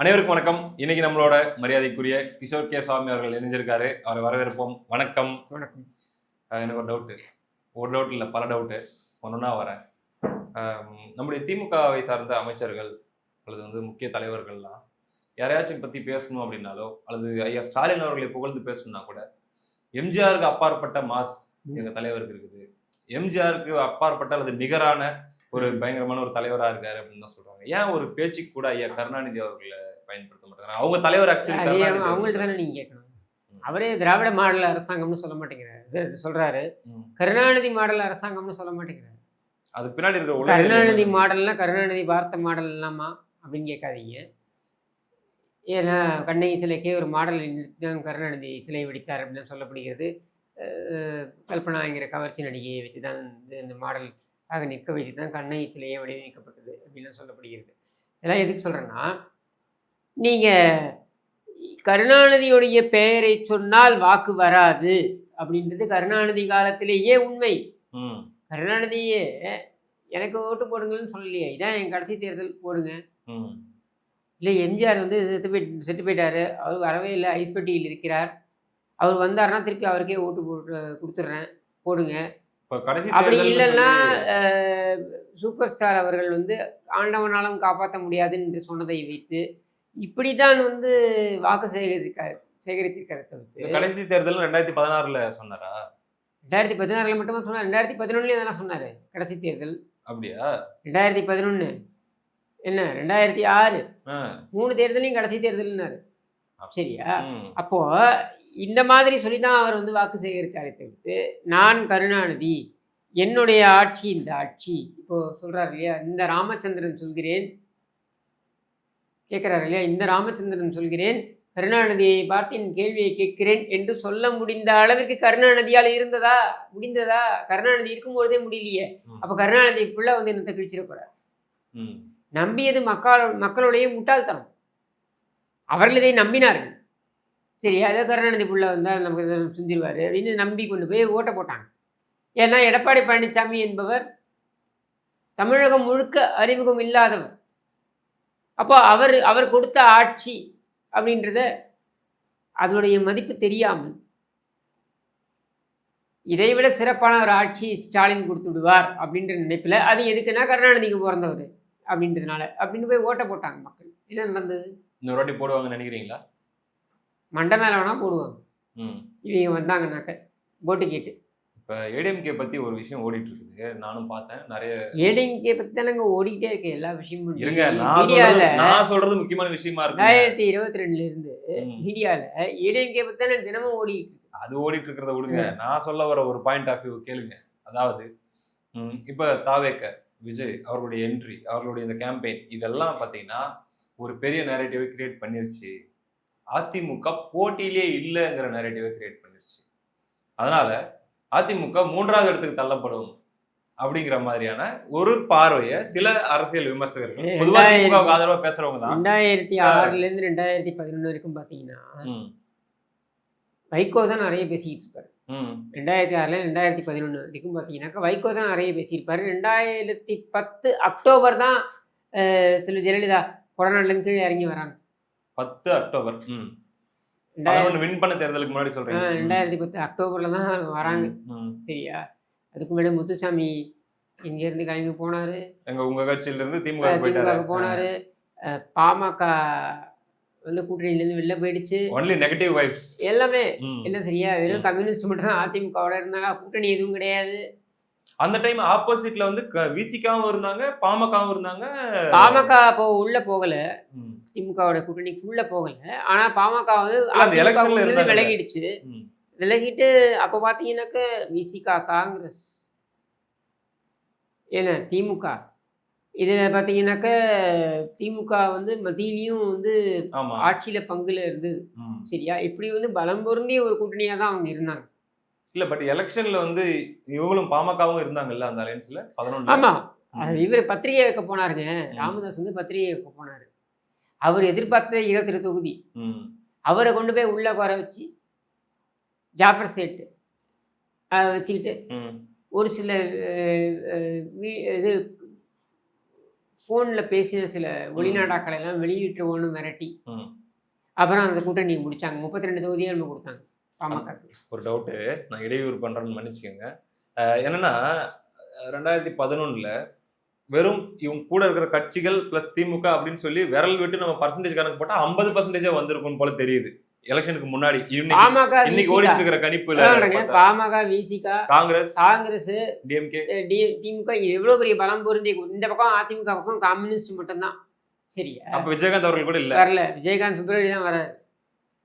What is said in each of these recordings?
அனைவருக்கும் வணக்கம். இன்னைக்கு நம்மளோட மரியாதைக்குரிய கிஷோர் கே சுவாமி அவர்கள் இணைஞ்சிருக்காரு. அவரை வரவேற்போம். வணக்கம். வணக்கம். எனக்கு ஒரு டவுட்டு ஒரு டவுட் இல்லை பல டவுட்டு ஒன்றா வரேன். நம்முடைய திமுகவை சார்ந்த அமைச்சர்கள் அல்லது வந்து முக்கிய தலைவர்கள்லாம் யாரையாச்சும் பற்றி பேசணும் அப்படின்னாலோ அல்லது ஐயா ஸ்டாலின் அவர்களை புகழ்ந்து பேசணும்னா கூட எம்ஜிஆருக்கு அப்பாற்பட்ட மாஸ் எங்கள் தலைவருக்கு இருக்குது. எம்ஜிஆருக்கு அப்பாற்பட்ட அல்லது நிகரான ஒரு பயங்கரமான ஒரு தலைவராக இருக்காரு அப்படின்னு தான் சொல்றாங்க. ஏன் ஒரு பேச்சுக்கு கூட ஐயா கருணாநிதி அவர்களை பயன்படுத்த மாட்டாங்க அவங்க தலைவர் ஆக்சுவலி அவங்கள்ட்ட தானே கேட்கணும். அவரே திராவிட மாடல் அரசாங்கம்னு சொல்ல மாட்டேங்கிறாரு. சொல்றாரு. கருணாநிதி மாடல் அரசாங்கம்னு சொல்ல மாட்டேங்கிறாரு. அதுக்கு பின்னாடி இருக்கிற கருணாநிதி மாடல்னா கருணாநிதி பார்த்த மாடல் இல்லாமா அப்படின்னு கேட்காதீங்க. ஏன்னா கண்ணகி சிலைக்கே ஒரு மாடலை நிறுத்தி தான் கருணாநிதி சிலை வெடித்தார் அப்படின்னு சொல்லப்படுகிறது. அஹ் கல்பனாங்கிற கவர்ச்சி நடிகையை வச்சு தான் இந்த மாடல் ஆக நிற்க வைத்து தான் கண்ணகி சிலையே வடிவமைக்கப்பட்டது அப்படின்னு சொல்லப்படுகிறது. இதெல்லாம் எதுக்கு சொல்கிறேன்னா நீங்கள் கருணாநிதியுடைய பெயரை சொன்னால் வாக்கு வராது அப்படின்றது கருணாநிதி காலத்திலேயே உண்மை. கருணாநிதியே எனக்கு ஓட்டு போடுங்கன்னு சொல்லலையே இதான் என் கடைசி தேர்தல் போடுங்க. இல்லை எம்ஜிஆர் வந்து செத்து போய் செத்து போயிட்டாரு அவர் வரவே இல்லை ஐஸ் பெட்டியில் இருக்கிறார். அவர் வந்தாருன்னா திருப்பி அவருக்கே ஓட்டு போட்டு கொடுத்துட்றேன் போடுங்க. அப்படி இல்லைன்னா சூப்பர் ஸ்டார் அவர்கள் வந்து ஆண்டவனாலும் காப்பாற்ற முடியாதுன்னு சொன்னதை வைத்து இப்படி தான் வந்து வாக்கு சேகரிக்க சேகரித்திருக்கிற தவிர்த்து கடைசி தேர்தல் ரெண்டாயிரத்தி பதினாறுல சொன்னாரா? ரெண்டாயிரத்தி பதினாறில் மட்டுமா சொன்னார். ரெண்டாயிரத்தி பதினொன்றுலேயே அதெல்லாம் சொன்னார் கடைசி தேர்தல். அப்படியா? ரெண்டாயிரத்தி பதினொன்று என்ன? ரெண்டாயிரத்தி ஆறு. ஆ, மூணு தேர்தலையும் கடைசி தேர்தல்னாரு. சரியா? அப்போ இந்த மாதிரி சொல்லி தான் அவர் வந்து வாக்கு சேகரித்தாரே தவிர்த்து நான் கருணாநிதி என்னுடைய ஆட்சி இந்த ஆட்சி. இப்போ சொல்றாரு இல்லையா? இந்த ராமச்சந்திரன் சொல்கிறேன். கேட்குறாரு இல்லையா? இந்த ராமச்சந்திரன் சொல்கிறேன் கருணாநிதியை பார்த்து என் கேள்வியை கேட்கிறேன் என்று சொல்ல முடிந்த அளவிற்கு கருணாநிதியால் இருந்ததா? முடிந்ததா? கருணாநிதி இருக்கும்பொழுதே முடியலையே. அப்போ கருணாநிதி புள்ள வந்து என்னத்தை கிழிச்சிட போறார்? ம், நம்பியது மக்கள் மக்களுடைய முட்டாள்தனம். அவர்கள் இதை நம்பினார்கள். சரி அதை கருணாநிதி புள்ள வந்தால் நமக்கு செஞ்சிருவார் அப்படின்னு நம்பி கொண்டு போய் ஓட்டை போட்டாங்க. ஏன்னா எடப்பாடி பழனிசாமி என்பவர் தமிழகம் முழுக்க அறிமுகம் இல்லாதவர். அப்போ அவர் அவர் கொடுத்த ஆட்சி அப்படின்றத அதனுடைய மதிப்பு தெரியாமல் இதைவிட சிறப்பான ஒரு ஆட்சி ஸ்டாலின் கொடுத்து விடுவார் அப்படின்ற நினைப்பில் அது எதுக்குன்னா கருணாநிதிக்கு பிறந்தவர் அப்படின்றதுனால அப்படின்னு போய் ஓட்டை போட்டாங்க மக்கள். என்ன நடந்தது? இன்னொரு வாட்டி போடுவாங்கன்னு நினைக்கிறீங்களா? மண்டை மேலே வேணால் போடுவாங்க. இவங்க வந்தாங்கன்னாக்க ஓட்டு கேட்டு. இப்போ ஏடிஎம்கே பத்தி ஒரு விஷயம் ஓடிட்டு இருக்குது நானும் பார்த்தேன். நிறைய ஏடிஎம்கே பற்றி தானங்க ஓடிக்கிட்டே இருக்கு எல்லா விஷயமும் இருங்க நான் சொல்றது நான் சொல்றது முக்கியமான விஷயமா இருக்கு ரெண்டாயிரத்தி இருபத்தி ரெண்டுலேருந்து ம். மீடியாவில் ஏடிஎம்கே பற்றி தானே தினமும் இருக்கு அது ஓடிட்டு இருக்கிறத விடுங்க நான் சொல்ல வர ஒரு பாயிண்ட் ஆஃப் வியூ கேளுங்க. அதாவது இப்ப தாவேக்க விஜய் அவர்களுடைய என்ட்ரி அவர்களுடைய இந்த கேம்பெயின் இதெல்லாம் பார்த்தீங்கன்னா ஒரு பெரிய நேரேட்டிவை கிரியேட் பண்ணிருச்சு. அதிமுக போட்டியிலே இல்லைங்கிற நேரேட்டிவை கிரியேட் பண்ணிருச்சு. அதனால அதிமுக மூன்றாவது இடத்துக்கு தள்ளப்படும் அப்படிங்கிற மாதிரியான ஒரு பார்வையை சில அரசியல் விமர்சகர்கள் பொதுவாக திமுகவுக்கு ஆதரவா பேசுறவங்க தான். ரெண்டாயிரத்தி ஆறுலேருந்து ரெண்டாயிரத்தி பதினொன்று வரைக்கும் பார்த்தீங்கன்னா ம், வைகோ தான் நிறைய பேசிக்கிட்டு இருப்பாரு. ரெண்டாயிரத்தி ஆறில் ரெண்டாயிரத்தி பதினொன்று வரைக்கும் பார்த்தீங்கன்னாக்கா வைகோ தான் நிறைய பேசியிருப்பாரு. ரெண்டாயிரத்தி பத்து அக்டோபர் தான் செல்வி ஜெயலலிதா கொடநாட்டிலேருந்து கீழே இறங்கி வராங்க. பத்து அக்டோபர் வின் பண்ண தேர்தலுக்கு முன்னாடி சொல்றீங்க. ம். ரெண்டாயிரத்தி பத்து அக்டோபரில் தான் வராங்க. சரியா? அதுக்கு முன்னாடி முத்துசாமி இங்கேருந்து கிளம்பி போனார். எங்க உங்க கட்சியில இருந்து திமுக திமுக போனார். பாமக வந்து கூட்டணியிலேருந்து வெளில போயிடுச்சு. ஒன்லி நெகட்டிவ் வைப்ஸ் எல்லாமே. இல்லை சரியா? வெறும். கம்யூனிஸ்ட் மட்டும் தான் அதிமுகவோட இருந்தாங்க. கூட்டணி எதுவும் கிடையாது. அந்த டைம் ஆப்போசிட்ல வந்து விசிகாவும் இருந்தாங்க பாமகவும் இருந்தாங்க. பாமக இப்போ உள்ள போகல. திமுகவோட கூட்டணிக்குள்ள போகல. ஆனா பாமக வந்து இருந்து. விலகிடுச்சு. விலகிட்டு அப்போ பார்த்தீங்கன்னாக்க விசிகா காங்கிரஸ். ஏன்னா திமுக. இதில் பார்த்தீங்கன்னாக்க திமுக வந்து மத்தியிலையும் வந்து ஆமா. ஆட்சியில் பங்குல இருந்தது ம். சரியா? இப்படி வந்து பலம் பொருந்திய ஒரு கூட்டணியாக தான் அவங்க இருந்தாங்க. இல்ல பட் எலெக்ஷன்ல வந்து இவங்களும் பாமகவும் இருந்தாங்கல்ல அந்த அலையன்ஸ்ல பதினொன்று ஆமாம் இவர் பத்திரிகை வைக்க போனாருங்க. ராமதாஸ் வந்து பத்திரிகை வைக்க போனார். அவர் எதிர்பார்த்த இருபத்தி தொகுதி. அவரை கொண்டு போய் உள்ள உட்கார வச்சு ஜாஃபர் சேட்டு வச்சுக்கிட்டு ஒரு சில இது ஃபோனில் பேசின சில வெளிநாடாக்களை எல்லாம் வெளியிட்டுருவோன்னு மிரட்டி. ம். அப்புறம் அந்த கூட்டணி முடிச்சாங்க. முப்பத்தி ரெண்டு தொகுதியாக நம்ம கொடுத்தாங்க பாமக ஒரு டவுட்டு. நான் இடையூறு பண்றேன்னு மன்னிச்சுக்கோங்க. என்னன்னா ரெண்டாயிரத்தி பதினொன்னுல வெறும் இவங்க கூட இருக்கிற கட்சிகள் பிளஸ் திமுக அப்படின்னு சொல்லி விரல் விட்டு நம்ம பர்சன்டேஜ் கணக்கு போட்டா ஐம்பது பர்சன்டேஜா வந்திருக்கும் போல தெரியுது. எலெக்ஷனுக்கு முன்னாடி இன்னைக்கு. ஓடிட்டு இருக்கிற பார்த்தா? பாமக விசிகா காங்கிரஸ் காங்கிரஸ் டிஎம்கே திமுக எவ்வளோ பெரிய பலம் பொருந்திய கூ- இந்த பக்கம் அதிமுக பக்கம் கம்யூனிஸ்ட் மட்டும்தான். சரியா அப்ப விஜயகாந்த் அவர்கள் கூட இல்ல. வரல. விஜயகாந்த் பிப்ரவரி தான் வராது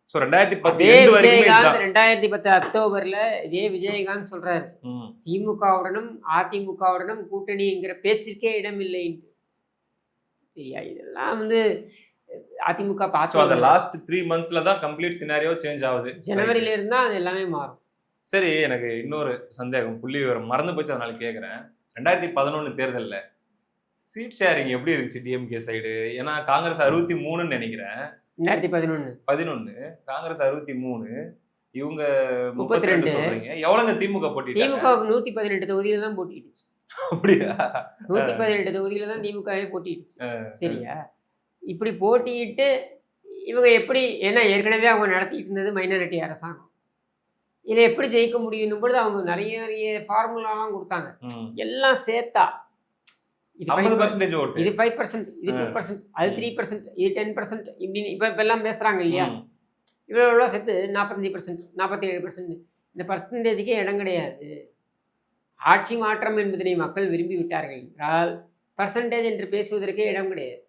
சோ ரெண்டாயிரத்தி பத்து விஜயகாந்த் ரெண்டாயிரத்தி பத்து அக்டோபர்ல இதே விஜயகாந்த் சொல்றாரு. திமுகவுடனும் அதிமுகவுடனும் கூட்டணிங்கிற பேச்சிற்கே இடமில்லை சரியா? இதெல்லாம் வந்து அதிமுக அந்த பார்த்து லாஸ்ட் த்ரீ மந்த்ஸ்ல தான் கம்ப்ளீட் சினாரியோ சேஞ்ச் ஆகுது. ஜனவரியில இருந்தா அது எல்லாமே மாறும். சரி எனக்கு இன்னொரு சந்தேகம் புள்ளி விவரம் மறந்து போச்சு அதனால கேக்குறேன். ரெண்டாயிரத்தி பதினொன்னு தேர்தல்ல சீட் ஷேரிங் எப்படி இருந்துச்சு டிஎம்கே சைடு ஏன்னா காங்கிரஸ் அறுபத்தி மூணுன்னு நினைக்கிறேன். ரெண்டாயிரத்தி பதினொன்னு. பதினொன்னு காங்கிரஸ் அறுபத்தி மூணு இவங்க முப்பத்தி ரெண்டு. சொல்றீங்க. எவ்வளவுங்க திமுக போட்டிட்டாங்க? திமுக நூத்தி பதினெட்டு தொகுதியில தான் போட்டிடுச்சு. அப்படியா? நூத்தி பதினெட்டு தொகுதியில தான் திமுகவே போட்டிடுச்சு. சரியா? இப்படி போட்டியிட்டு இவங்க எப்படி ஏன்னா ஏற்கனவே அவங்க நடத்திட்டு இருந்தது மைனாரிட்டி அரசாங்கம். இதில் எப்படி ஜெயிக்க முடியும் பொழுது அவங்க நிறைய நிறைய ஃபார்முலாலாம் கொடுத்தாங்க. எல்லாம் சேர்த்தா இது ஐம்பது 5% பர்சன்டேஜ் ஓட்டு. இது ஃபைவ் பர்சன்ட் இது டூ பர்சன்ட் அது த்ரீ பர்சன்ட் இது டென் பர்சன்ட் இப்படின்னு இப்போ இப்போ எல்லாம் பேசுகிறாங்க இல்லையா. இவ்வளோ சேர்த்து நாற்பத்தஞ்சு பர்சன்ட் நாற்பத்தி ஏழு பர்சன்ட் இந்த பர்சன்டேஜுக்கே இடம் கிடையாது. ஆட்சி மாற்றம் என்பதனை மக்கள் விரும்பி விட்டார்கள் என்றால் பர்சன்டேஜ் என்று பேசுவதற்கே இடம் கிடையாது.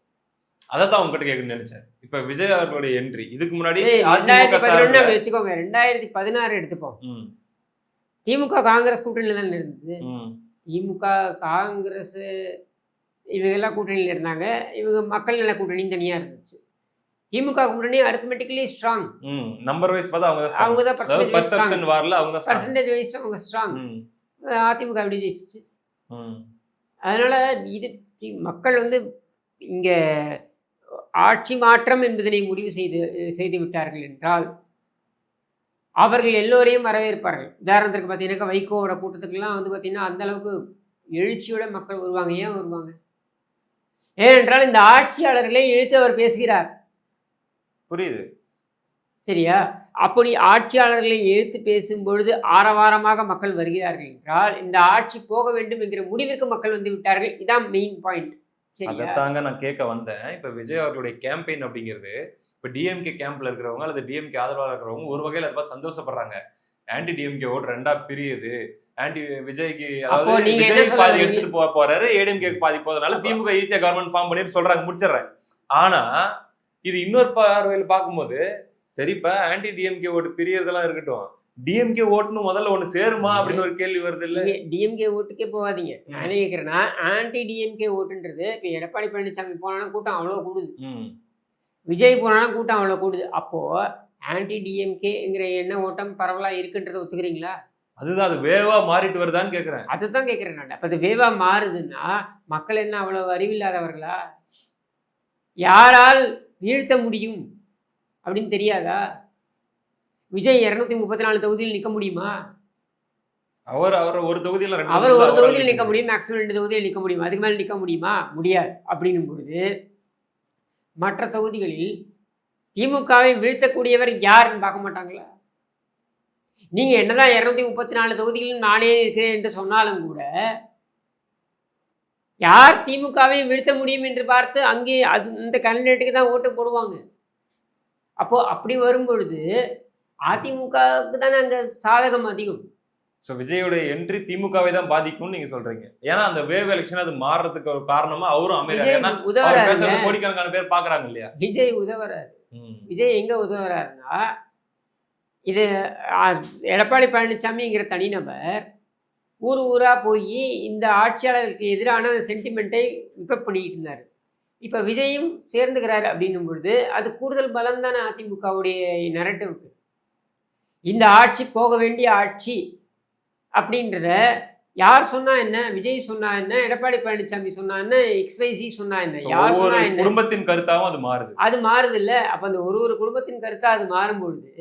அதைத்தான் உங்ககிட்ட கேட்கணும்னு நினைச்சேன். இப்ப விஜய் அவர்களுடைய என்ட்ரி இதுக்கு முன்னாடி ரெண்டாயிரத்தி பதினொன்று வச்சுக்கோங்க. ரெண்டாயிரத்தி பதினாறு எடுத்துப்போம். திமுக காங்கிரஸ் கூட்டணியில் தான் இருந்தது. திமுக காங்கிரஸ் இவங்கெல்லாம் கூட்டணியில் இருந்தாங்க. இவங்க மக்கள் நல கூட்டணி தனியாக இருந்துச்சு. திமுக கூட்டணி அரித்மெட்டிக்கலி ஸ்ட்ராங் நம்பர் வைஸ் பார்த்தா அவங்க தான் அவங்க. தான் பர்சன்டேஜ் வார்ல அவங்க தான். பர்சன்டேஜ் வைஸ் அவங்க ஸ்ட்ராங் அதிமுக அப்படி ஜெயிச்சிச்சு. அதனால இது மக்கள் வந்து இங்கே ஆட்சி மாற்றம் என்பதனை முடிவு செய்து செய்து விட்டார்கள் என்றால் அவர்கள் எல்லோரையும் வரவேற்பார்கள். உதாரணத்திற்கு பார்த்தீங்கன்னாக்கா வைகோவோட கூட்டத்துக்கெல்லாம் வந்து பார்த்தீங்கன்னா அந்த அளவுக்கு எழுச்சியோட மக்கள் வருவாங்க. ஏன் வருவாங்க? ஏனென்றால் இந்த ஆட்சியாளர்களை இழுத்து அவர் பேசுகிறார். புரியுது? சரியா? அப்படி ஆட்சியாளர்களை எழுத்து பேசும் பொழுது ஆரவாரமாக மக்கள் வருகிறார்கள் என்றால் இந்த ஆட்சி போக வேண்டும் என்கிற முடிவிற்கு மக்கள் வந்து விட்டார்கள். இதான் மெயின் பாயிண்ட் சரியா? அதைத்தாங்க நான் கேட்க வந்தேன். இப்ப விஜய் அவர்களுடைய கேம்பெயின் அப்படிங்கிறது இப்ப டிஎம்கே கேம்ப்ல இருக்கிறவங்க அல்லது டிஎம்கே ஆதரவாளர் இருக்கிறவங்க ஒரு வகையில அதை பார்த்து சந்தோஷப்படுறாங்க. ஆன்டி டிஎம்கே ஓட்டு ரெண்டா பிரியுது. ஆன்டி விஜய்க்கு அதாவது விஜய் பாதி? எடுத்துட்டு போக போறாரு ஏடிஎம்கே பாதி போறதுனால திமுக ஈஸியா கவர்மெண்ட் ஃபார்ம் பண்ணி சொல்றாங்க முடிச்சிடுறேன். ஆனா இது இன்னொரு பார்வையில் பார்க்கும்போது சரிப்பா ஆன்டி டிஎம்கே ஓட்டு பிரியறதெல்லாம் இருக்கட்டும். டிஎம்கே ஓட்டுன்னு முதல்ல ஒண்ணு சேருமா அப்படின்னு ஒரு கேள்வி வருது இல்ல? டிஎம்கே ஓட்டுக்கே போகாதீங்க. நான் என்ன கேட்குறேன்னா ஆன்டி டிஎம்கே ஓட்டுன்றது இப்போ எடப்பாடி பழனிசாமி போனாலும் கூட்டம் அவ்வளோ கூடுது. விஜய் போனாலும் கூட்டம் அவ்வளோ கூடுது. அப்போது ஆன்டி டிஎம்கேங்கிற எண்ண ஓட்டம் பரவலாக இருக்குன்றதை ஒத்துக்கிறீங்களா? அதுதான் அது வேவா மாறிட்டு வருதான்னு கேக்குறேன். அதுதான் கேட்குறேன் நான். அப்போ அது வேவா மாறுதுன்னா மக்கள் என்ன அவ்வளோ அறிவில்லாதவர்களா? யாரால் வீழ்த்த முடியும். அப்படின்னு தெரியாதா? விஜய் இரநூத்தி முப்பத்தி நாலு தொகுதியில் நிற்க முடியுமா? அவர் அவர் ஒரு தொகுதியில ரெண்டு அவர் ஒரு தொகுதியில் நிற்க முடியும் மேக்ஸிமம் ரெண்டு தொகுதியில் நிற்க முடியும்? அதுக்கு மேலே நிற்க முடியுமா? முடியாது. அப்படின்னும் பொழுது மற்ற தொகுதிகளில் திமுகவை வீழ்த்தக்கூடியவர் யாருன்னு பார்க்க மாட்டாங்களா? நீங்கள் என்னதான் இரநூத்தி முப்பத்தி நாலு தொகுதிகளில் நானே இருக்கிறேன் என்று சொன்னாலும் கூட யார் திமுகவை வீழ்த்த முடியும் என்று பார்த்து அங்கே அது இந்த கேண்டிடேட்டுக்கு தான் ஓட்டு போடுவாங்க. அப்போ அப்படி வரும்பொழுது அதிமுகவுக்கு தானே அங்கே சாதகம் அதிகம். சோ விஜயோட என்ட்ரி திமுகவை தான் பாதிக்கும்னு நீங்க சொல்றீங்க. ஏன்னா அந்த வேவ் எலெக்ஷன் அது மாறுறதுக்கு ஒரு காரணமா அவரும் பேசுறது கோடிக்கணக்கான பேர் பாக்குறாங்க இல்லையா? விஜய் உதவுறாரு. விஜய் எங்கே உதவுறாருன்னா இது எடப்பாடி பழனிசாமிங்கிற தனிநபர் ஊர் ஊராக போய் இந்த ஆட்சியாளர்களுக்கு எதிரான சென்டிமெண்ட்டை விப்பப் பண்ணிக்கிட்டு இருந்தார். இப்போ விஜயும் சேர்ந்துக்கிறாரு அப்படின்னும் பொழுது அது கூடுதல் பலம் தானே அதிமுகவுடைய நரட்டிவுக்கு இந்த ஆட்சி போக வேண்டிய ஆட்சி அப்படின்றத யார் சொன்னா என்ன? விஜய் சொன்னா என்ன? எடப்பாடி பழனிசாமி சொன்னா என்ன? எக்ஸ்வைசி சொன்னா என்ன? யார் சொன்னா என்ன? குடும்பத்தின் கருத்தாவும் அது மாறுது. அது மாறுது இல்ல அப்ப அந்த ஒரு ஒரு குடும்பத்தின் கருத்தா அது மாறும்பொழுது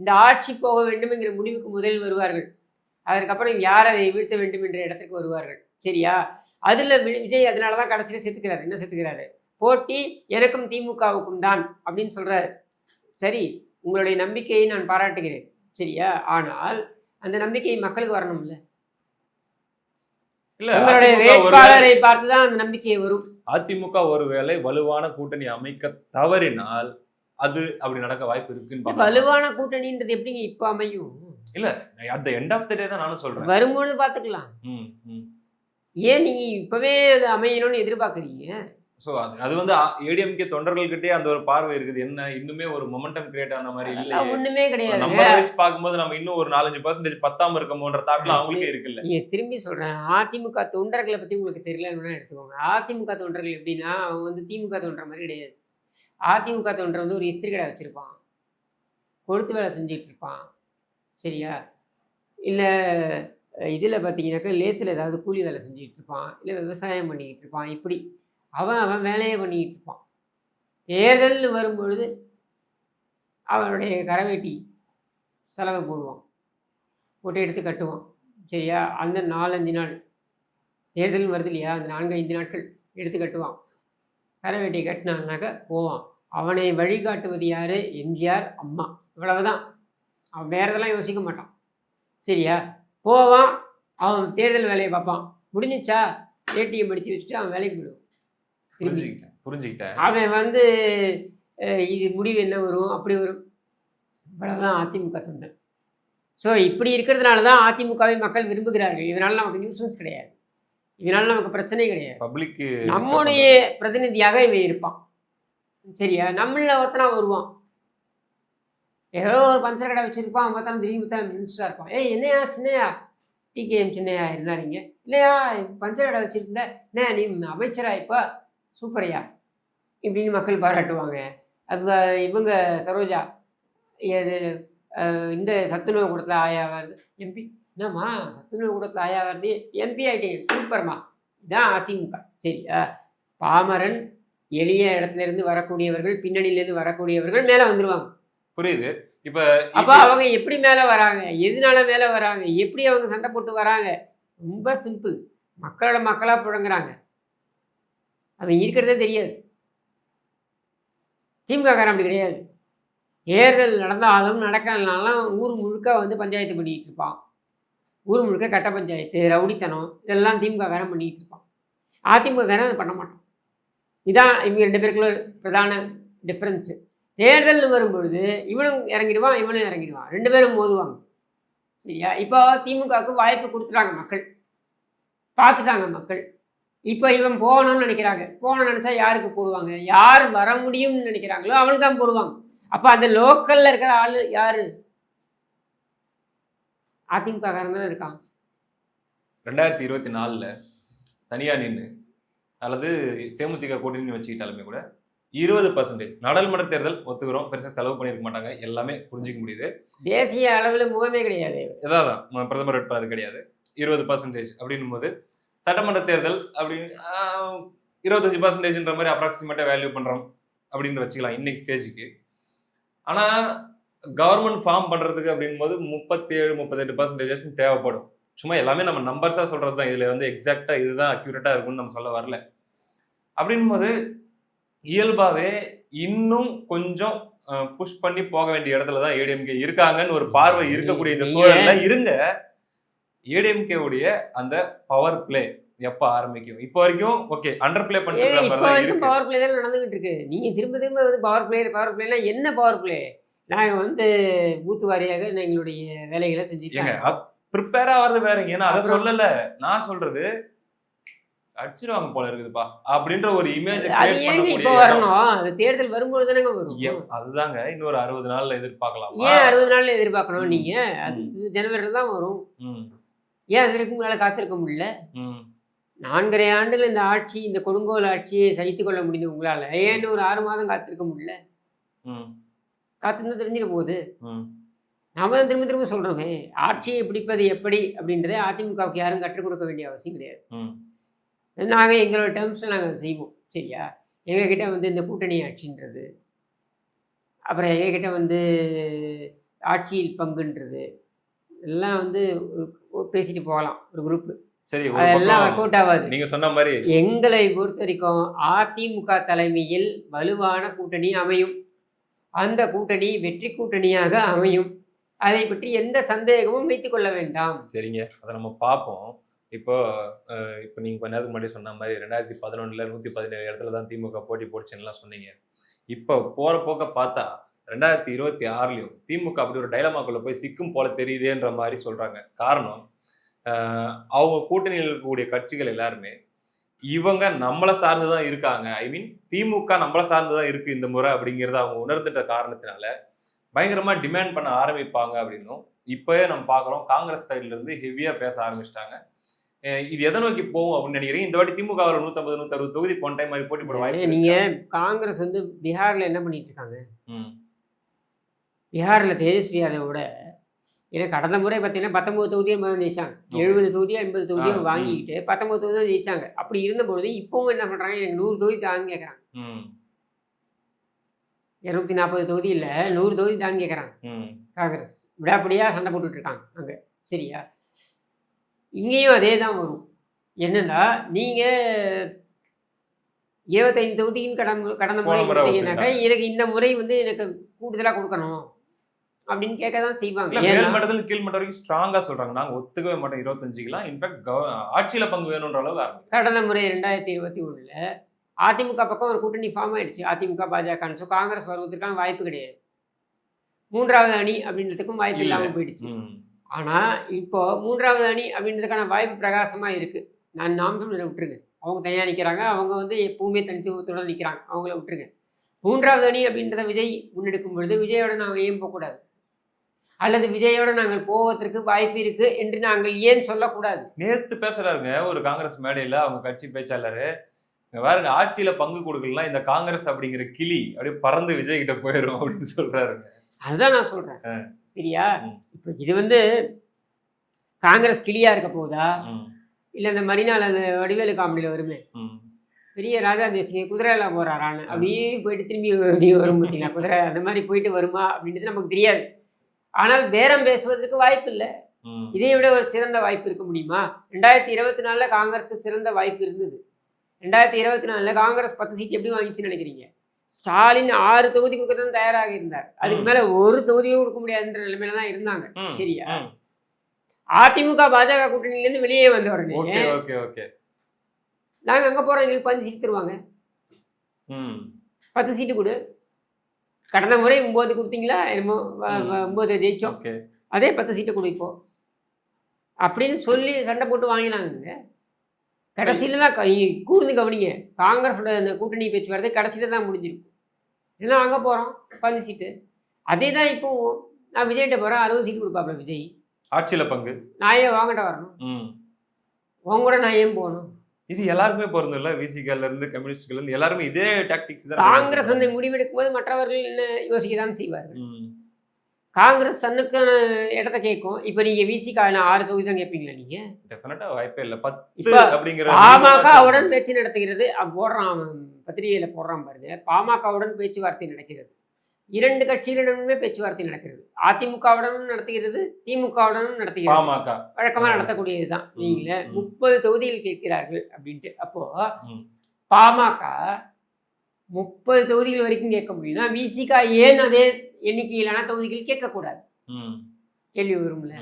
இந்த ஆட்சி போக வேண்டும் என்கிற முடிவுக்கு முதலில் வருவார்கள். அதற்கப்புறம் யார் அதை வீழ்த்த வேண்டும் என்ற இடத்துக்கு வருவார்கள். சரியா? அதில் விஜய் அதனால தான் கடைசியில் செத்துக்கிறாரு. என்ன செத்துக்கிறாரு? போட்டி எனக்கும் திமுகவுக்கும் தான் அப்படின்னு சொல்கிறாரு சரி உங்களுடைய நம்பிக்கையை நான் பாராட்டுகிறேன். சரியா? ஆனால் அந்த நம்பிக்கை மக்களுக்கு வரணும்ல. இல்ல உங்களுடைய வேட்பாளரை பார்த்து தான் அந்த நம்பிக்கை வரும். அதிமுக ஒருவேளை வலுவான கூட்டணி அமைக்க தவறினால் அது அப்படி நடக்க வாய்ப்பு இருக்குன்னு? வலுவான கூட்டணின்றது எப்படிங்க இப்போ அமையும்? At the end of the day தான் நானும் சொல்றேன். வரும்பொழுது பார்த்துக்கலாம். ம், ம். ஏன் நீங்க இப்பவே அது அமையணும்னு எதிர்பார்க்குறீங்க? சோ அது அது வந்து ஏடிஎம்கே தொண்டர்கள்கிட்டே அந்த ஒரு பார்வை இருக்குது. என்ன இன்னுமே ஒரு மொமெண்டம் கிரியேட் ஆன மாதிரி இல்லையே. ஒண்ணுமே கிடையாது. நம்பர் வைஸ் பார்க்கும்போது நம்ம இன்னும் ஒரு நாலஞ்சு பர்சன்டேஜ் பத்தாம இருக்கமோன்ற தாட்லாம் அவங்களுக்கே இருக்குல்ல. நீங்க திரும்பி சொல்றேன். அதிமுக தொண்டர்களை பத்தி உங்களுக்கு தெரியலன்னு எடுத்துக்கோங்க. அதிமுக தொண்டர்கள் எப்படின்னா அவன் வந்து திமுக தொண்டர் மாதிரி கிடையாது. அதிமுக தொண்டர் வந்து ஒரு இஸ்திரி கடை வச்சிருப்பான். கொளுத்து வேலை செஞ்சுட்டு இருப்பான். சரியா? இல்லை இதில் பார்த்தீங்கன்னாக்கா லேத்தில் ஏதாவது கூலி வேலை செஞ்சுட்டு இருப்பான் இல்லை விவசாயம் பண்ணிக்கிட்டு இருப்பான் இப்படி. அவன் அவன் வேலையை பண்ணிக்கிட்டு இருப்பான் தேர்தல்னு வரும்பொழுது அவனுடைய கரவேட்டி செலவை போடுவான். போட்டு எடுத்து கட்டுவான். சரியா? அந்த நாலஞ்சு நாள். தேர்தல் வருது இல்லையா? அந்த நான்கு ஐந்து நாட்கள் எடுத்து கட்டுவான். கரவேட்டியை கட்டினான்னாக்க போவான். அவனை வழிகாட்டுவது யார்? எம்ஜிஆர் அம்மா. இவ்வளவுதான். அவன் வேற இதெல்லாம் யோசிக்க மாட்டான். சரியா? போவான் அவன் தேர்தல் வேலையை பார்ப்பான். முடிஞ்சிச்சா? ஏடிஎம் அடித்து வச்சுட்டு அவன் வேலைக்கு போயிடுவான். புரிஞ்சுக்கிட்டேன் புரிஞ்சுக்கிட்டேன். அவன் வந்து இது முடிவு என்ன வரும்? அப்படி வரும். இவ்வளவுதான் அதிமுக தொண்டன் ஸோ இப்படி இருக்கிறதுனால தான் அதிமுகவை மக்கள் விரும்புகிறார்கள். இதனால நமக்கு நியூசன்ஸ் கிடையாது. இதனால நமக்கு பிரச்சனை கிடையாது. பப்ளிக் நம்முடைய பிரதிநிதியாக இவன் இருப்பான். சரியா? நம்மள ஒருத்தனா வருவான். ஏதோ ஒரு பஞ்சர் கடை வச்சுருப்பான் அவங்க தான் திரும்பி பார்த்தா மினிஸ்டராக இருப்பான். ஏய் என்னையா சின்னையா? டிகேஎம் சின்னையா இருந்தாருங்க இல்லையா பஞ்சர் கடை வச்சுருந்த என்ன நீ அமைச்சரா இப்போ? சூப்பரையா. இப்படின்னு மக்கள் பாராட்டுவாங்க. அது இவங்க சரோஜா இது இந்த சத்துணவு கூடத்தில் ஆயா வருது. எம்பி என்னம்மா சத்துணவு கூடத்தில் ஆயா வருது? எம்பி ஆகிட்டீங்க சூப்பர்மா. இதான் அதிமுக. சரியா பாமரன் எளிய இடத்துல இருந்து வரக்கூடியவர்கள் பின்னணியிலேருந்து வரக்கூடியவர்கள் மேலே வந்துடுவாங்க புரியுது. இப்ப அப்போ அவங்க எப்படி மேலே வராங்க? எதனால மேலே வராங்க? எப்படி அவங்க சண்டை போட்டு வராங்க? ரொம்ப சிம்பிள் மக்களோட மக்களாக புழங்குறாங்க. அவன் இருக்கிறதே தெரியாது. திமுககாரன் அப்படி கிடையாது. தேர்தல் நடந்தாலும் நடக்கலனாலும் ஊர் முழுக்க வந்து பஞ்சாயத்து பண்ணிக்கிட்டு இருப்பான். ஊர் முழுக்க கட்ட பஞ்சாயத்து ரவுடித்தனம் இதெல்லாம் திமுககாரன் பண்ணிக்கிட்டு இருப்பான். அதிமுககாரன் அதை பண்ண மாட்டான். இதான் இவங்க ரெண்டு பேருக்குள்ள பிரதான டிஃப்ரென்ஸு தேர்தல் வரும்பொழுது இவனும் இறங்கிடுவான் இவனும் இறங்கிடுவான் ரெண்டு பேரும் மோதுவாங்க. சரியா? இப்போ திமுகவுக்கு வாய்ப்பு கொடுத்துட்டாங்க மக்கள். பார்த்துட்டாங்க மக்கள். இப்போ இவன் போகணும்னு நினைக்கிறாங்க. போகணும்னு நினச்சா யாருக்கு போடுவாங்க? யார் வர முடியும்னு நினைக்கிறாங்களோ அவனுக்கு தான் போடுவாங்க. அப்போ அந்த லோக்கலில் இருக்கிற ஆள் யார்? அதிமுக காரன் தானே இருக்கான். ரெண்டாயிரத்தி இருபத்தி நாலில் தனியாக நின்று அல்லது தேமுதிக கூட்டணி வச்சுக்கிட்டாலுமே கூட இருபது பர்சன்டேஜ் நாடாளுமன்ற தேர்தல் ஒத்துக்கிறோம். பெருசா செலவு பண்ணியிருக்க மாட்டாங்க. எல்லாமே புரிஞ்சுக்க முடியுது. தேசிய அளவில் முகமே கிடையாது. இதான் பிரதமர் வேட்பாளர் கிடையாது. இருபது பர்சன்டேஜ் அப்படின்னும் போது சட்டமன்ற தேர்தல் அப்படின்னு இருபத்தஞ்சு பர்சன்டேஜ்ன்ற மாதிரி அப்ராக்சிமேட்டாக வேல்யூ பண்ணுறோம் அப்படின்னு வச்சுக்கலாம் இன்னைக்கு ஸ்டேஜுக்கு ஆனால் கவர்மெண்ட் ஃபார்ம் பண்ணுறதுக்கு அப்படின் போது முப்பத்தேழு முப்பத்தெட்டு பர்சன்டேஜ் தேவைப்படும். சும்மா எல்லாமே நம்ம நம்பர்ஸாக சொல்கிறது தான் இதில் வந்து எக்ஸாக்டாக இதுதான் அக்யூரேட்டாக இருக்கும்னு நம்ம சொல்ல வரல. அப்படின்னும் போது இயல்பாகவே இன்னும் கொஞ்சம் புஷ் பண்ணி போக வேண்டிய இடத்துல தான் ஏடிஎம்கே இருக்காங்கன்னு ஒரு பார்வை இருக்கக்கூடிய இந்த சூழல்ல இருங்க. ஏடிஎம்கே உடைய அந்த பவர் பிளே எப்ப ஆரம்பிக்கும்? இப்போ வரைக்கும் ஓகே அண்டர் பிளே பண்ணிட்டு இப்போ வரைக்கும் பவர் பிளே தான் நடந்துகிட்டு இருக்கு. நீங்க திரும்ப திரும்ப வந்து பவர் பிளே பவர் பிளேனா என்ன பவர் பிளே நாங்கள் வந்து பூத்து வாரியாக எங்களுடைய வேலைகளை ஏங்க ப்ரிப்பேர் ஆகிறது வேறங்க. ஏன்னா அதை? சொல்லல. நான் சொல்றது அடிச்சிருவாங்க போல இருக்குதுப்பா அப்படின்ற ஒரு இமேஜ் அது ஏங்க இப்போ. வரணும்? அது தேர்தல் வரும்போது தானேங்க வரும். அதுதாங்க இன்னொரு அறுபது நாள்ல எதிர்பார்க்கலாம். ஏன் அறுபது நாள்ல எதிர்பார்க்கணும். நீங்க? அது ஜனவரியில் தான் வரும். ஏன் அது வரைக்கும் மேலே காத்திருக்க முடியல? நான்கரை ஆண்டுகள் இந்த ஆட்சி இந்த கொடுங்கோல் ஆட்சியை சகித்து கொள்ள முடியுது உங்களால ஏன் ஒரு ஆறு மாதம் காத்திருக்க முடியல? காத்திருந்தா தெரிஞ்சிட போகுது. நாம தான் திரும்ப திரும்ப சொல்றோமே ஆட்சியை பிடிப்பது எப்படி அப்படின்றதே அதிமுகவுக்கு யாரும் கற்றுக் கொடுக்க வேண்டிய அவசியம் கிடையாது. நாங்கள் எங்களோட டேர்ம்ஸில் நாங்கள் செய்வோம். சரியா? எங்ககிட்ட வந்து இந்த கூட்டணி ஆட்சின்றது அப்புறம் எங்ககிட்ட வந்து ஆட்சியில் பங்குன்றது எல்லாம் வந்து பேசிட்டு போகலாம் ஒரு குரூப்பு சரி அதெல்லாம் ஒர்க் அவுட் ஆகாது. நீங்க சொன்ன மாதிரி எங்களை பொறுத்த வரைக்கும் அதிமுக தலைமையில் வலுவான கூட்டணி அமையும். அந்த கூட்டணி வெற்றி கூட்டணியாக அமையும். அதை பற்றி எந்த சந்தேகமும் வைத்துக் கொள்ள வேண்டாம். சரிங்க. அதை நம்ம பார்ப்போம். இப்போ இப்போ நீங்கள் கொஞ்ச நேரத்துக்கு முன்னாடி சொன்ன மாதிரி ரெண்டாயிரத்தி பதினொன்றில் நூற்றி பதினேழு இடத்துல தான் திமுக போட்டி போடுச்சுன்னுலாம் சொன்னீங்க. இப்போ போகிற போக்க பார்த்தா ரெண்டாயிரத்தி இருபத்தி ஆறுலையும் திமுக அப்படி ஒரு டைலமாக்குள்ளே போய் சிக்கும் போல தெரியுதேன்ற மாதிரி சொல்கிறாங்க காரணம் அவங்க கூட்டணியில் இருக்கக்கூடிய கட்சிகள் எல்லாருமே இவங்க நம்மளை சார்ந்து தான் இருக்காங்க. ஐ மீன் திமுக நம்மளை சார்ந்து தான் இருக்குது இந்த முறை அப்படிங்கிறத அவங்க உணர்ந்துட்ட காரணத்தினால பயங்கரமாக டிமாண்ட் பண்ண ஆரம்பிப்பாங்க அப்படின்னும் இப்போயே நம்ம பார்க்குறோம். காங்கிரஸ் சைட்லேருந்து ஹெவியாக பேச ஆரம்பிச்சிட்டாங்க. இது எதை நோக்கி போகும் அப்படின்னு நினைக்கிறீங்க? இந்த வாட்டி திமுக நூற்றம்பது நூற்றறுபது தொகுதி போன டைம் மாதிரி போட்டி போட வாய்ப்பு நீங்க? காங்கிரஸ் வந்து பீகார்ல என்ன பண்ணிட்டு இருக்காங்க? பீகார்ல தேஜஸ்வி யாதவோட ஏன்னா கடந்த முறை பார்த்தீங்கன்னா பத்தொன்பது தொகுதியோ முதல்ல ஜெயிச்சாங்க. எழுபது தொகுதியோ எண்பது தொகுதியோ ஆ, ம். வாங்கிக்கிட்டு பத்தொன்பது தொகுதி தான் ஜெயிச்சாங்க. அப்படி இருந்தபொழுது இப்பவும் என்ன பண்றாங்க? எனக்கு நூறு தொகுதி தான்னு கேட்குறாங்க இரநூத்தி நாற்பது தொகுதி இல்ல நூறு தொகுதி தான்னு கேட்குறாங்க காங்கிரஸ். விடாப்படியாக சண்டை போட்டுட்டு இருக்காங்க அங்கே. சரியா? இங்கேயும் அதே தான் வரும். என்னன்னா நீங்கள் இருபத்தைந்து தொகுதியின் கடந்த கடந்த முறை கொடுத்தீங்கன்னாக்கா. எனக்கு இந்த முறை வந்து எனக்கு கூடுதலாக கொடுக்கணும் அப்படின்னு கேட்க தான் செய்வாங்க. இல்ல ஏன்னா மேல் மட்டத்துல கீழ் மட்டம் வரைக்கும் ஸ்ட்ராங்கா சொல்றாங்க. நாங்க ஒத்துக்கவே மாட்டோம். இருபத்தஞ்சுக்கெல்லாம். இன்ஃபேக்ட் ஆட்சியில பங்கு அளவுக்கு ஆரம்பிக்கும் கடந்த முறை ரெண்டாயிரத்தி இருபத்தி ஒண்ணுல அதிமுக பக்கம் ஒரு கூட்டணி ஃபார்ம் ஆயிடுச்சு. அதிமுக பாஜக ஸோ காங்கிரஸ் வருவதற்கான வாய்ப்பு கிடையாது. மூன்றாவது அணி அப்படின்றதுக்கும் வாய்ப்பு இல்ல. இல்லாமல் போயிடுச்சு. ஆனால் இப்போ மூன்றாவது அணி அப்படின்றதுக்கான வாய்ப்பு பிரகாசமாக இருக்குது நான் நாம் தமிழரை விட்டுருங்க. அவங்க தனியாக நிற்கிறாங்க அவங்க வந்து எப்பவுமே தனித்துவத்துடன் நிற்கிறாங்க அவங்கள விட்டுருங்க. மூன்றாவது அணி அப்படின்றத விஜய் முன்னெடுக்கும் பொழுது விஜயோட நாங்கள் ஏன் போகக்கூடாது? அல்லது விஜயோட நாங்கள் போவதற்கு வாய்ப்பு இருக்குது என்று நாங்கள் ஏன் சொல்லக்கூடாது? நேத்து பேசுறாருங்க ஒரு காங்கிரஸ் மேடையில அவங்க கட்சி பேச்சாளரு. பாருங்க ஆட்சியில பங்கு கொடுக்கலாம் இந்த காங்கிரஸ் அப்படிங்கிற கிளி அப்படியே பறந்து விஜய் கிட்ட போயிடும் அப்படின்னு சொல்றாருங்க. அதுதான் நான் சொல்கிறேன் ஆ. சரியா. இப்போ இது வந்து காங்கிரஸ் கிளியாக இருக்க போதா ம், இல்லை இந்த மரிநாள் அந்த வடிவேலு காமெடியில் வருமே? பெரிய ராஜா தேசிங்க குதிரையில போறாரான்னு. அப்படியே போயிட்டு திரும்பி அப்படியே வரும் பார்த்தீங்களா குதிரை அந்த மாதிரி போயிட்டு வருமா? அப்படின்றது நமக்கு தெரியாது. ஆனால் பேரம் பேசுவதற்கு வாய்ப்பு இல்லை. இதை விட ஒரு சிறந்த வாய்ப்பு இருக்க முடியுமா? ரெண்டாயிரத்தி இருபத்தி நாலில் காங்கிரஸுக்கு சிறந்த வாய்ப்பு இருந்தது. ரெண்டாயிரத்தி இருபத்தி நாலில் காங்கிரஸ் பத்து சீட் எப்படி வாங்கிச்சுன்னு நினைக்கிறீங்க? ஸ்டாலின் ஆறு தொகுதி கொடுக்க தான் தயாராக இருந்தார். அதுக்கு. மேல ஒரு தொகுதியும் கொடுக்க முடியாதுன்ற நிலைமையில தான் இருந்தாங்க. சரியா. அதிமுக பாஜக கூட்டணியிலேருந்து வெளியே வந்த உடனே நாங்கள் அங்கே போகிறோம் எங்களுக்கு பஞ்சு சீட் தருவாங்க. ம். பத்து சீட்டு கொடு. கடந்த முறை ஒம்பது கொடுத்தீங்களா? என்னமோ ஒம்பது ஜெயிச்சோம். அதே பத்து சீட்டை கொடு இப்போ. அப்படின்னு சொல்லி சண்டை போட்டு வாங்கினாங்க. கடைசியில் தான் கூர்ந்து கவனிங்க. காங்கிரஸோட அந்த கூட்டணி பேச்சுவார்த்தை கடைசியில் தான் முடிஞ்சிருக்கும். ஏன்னா அங்கே போகிறோம் பத்து சீட்டு. அதே தான் இப்போ நான் விஜய்கிட்ட போகிறேன் அறுபது சீட்டு கொடுப்பாப்ல விஜய். ஆட்சியில பங்கு. நான் ஏன் வாங்கிட்ட வரணும்? உன் கூட நான் ஏன் போகணும்? இது எல்லாருக்குமே பொருந்தும் இல்ல. விசிகல்ல இருந்து கம்யூனிஸ்ட்ல இருந்து எல்லாருமே இதே டாக்டிக்ஸ் தான் காங்கிரஸ் வந்து முடிவெடுக்கும் போது மற்றவர்கள் என்ன யோசிக்க தான் செய்வார்கள். காங்கிரஸ் தன்னுக்கான இடத்த கேட்கும் இப்போ நீங்கள் விசிகா ஆறு தொகுதி தான் கேட்பீங்களா நீங்கள் டெஃபினட்டா வாய்ப்பே இல்ல. பத்து இப்போ அப்படிங்கிற பாமகவுடன் பேச்சு நடத்துகிறது. போடுறான் பத்திரிகையில போடுறான் பாருங்க. பாமகவுடன் பேச்சுவார்த்தை நடக்கிறது. இரண்டு கட்சிகளிடமுமே பேச்சுவார்த்தை நடக்கிறது. அதிமுகவுடனும் நடத்துகிறது திமுகவுடனும் நடத்துகிறது. பாமக. வழக்கமா ஆ. நடத்தக்கூடியது தான். நீங்களே. முப்பது தொகுதிகள் கேட்கிறார்கள் அப்படின்ட்டு. அப்போ. பாமக முப்பது தொகுதிகள் வரைக்கும் கேட்க முடியும்னா விசிகா ஏன் அதே எண்ணிக்கையிலான தொகுதிகள் கேட்கக்கூடாது. கேள்வி வரும்ல.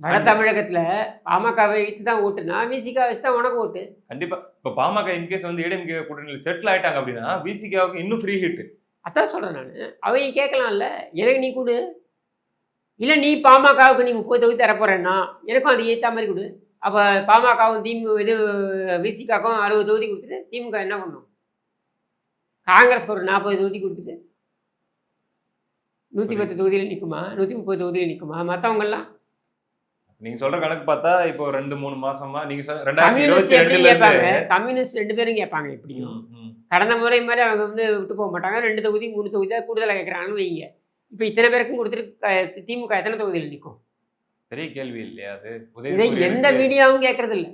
வட தமிழகத்துல பாமகவை வைத்து தான் ஓட்டுனா விசிகா வச்சு தான் உனக்கு ஓட்டு. கண்டிப்பா. இப்ப பாமக இன்கேஸ் வந்து ஏடிஎம்கே கூட்டணியில் செட்டில் ஆயிட்டாங்க அப்படின்னா விசிகாவுக்கு இன்னும் ஃப்ரீ ஹிட் அதான் சொல்கிறேன் நான். அவங்க கேட்கலாம்ல. எனக்கு நீ கொடு. இல்லை நீ பாமகவுக்கு நீ முப்பது தொகுதி தரப்போறேன்னா எனக்கும் அது ஏற்ற மாதிரி கொடு. அப்போ பாமகவும் திமு இது விசிகாக்கும் அறுபது தொகுதி கொடுத்துட்டு திமுக என்ன பண்ணும்? காங்கிரஸ்க்கு ஒரு நாற்பது தொகுதி கொடுத்துட்டு நூற்றி பத்து தொகுதியில் நிற்குமா நூற்றி முப்பது தொகுதியில் நிற்குமா மற்றவங்கெல்லாம் நீங்க சொல்ற கணக்கு பார்த்தா இப்போ ரெண்டு மூணு மாசமா நீங்க கம்யூனிஸ்ட் எப்படி கேட்பாங்க. கம்யூனிஸ்ட் ரெண்டு பேரும் கேட்பாங்க எப்படியும். கடந்த முறை மாதிரி அவங்க வந்து விட்டு போக மாட்டாங்க. ரெண்டு தொகுதி மூணு தொகுதி தான் கூடுதலாக கேட்குறாங்கன்னு வைங்க. இப்போ இத்தனை பேருக்கும் கொடுத்துட்டு திமுக எத்தனை தொகுதியில் நிற்கும் பெரிய கேள்வி இல்லையா அது? இதை எந்த மீடியாவும் கேட்கறது இல்ல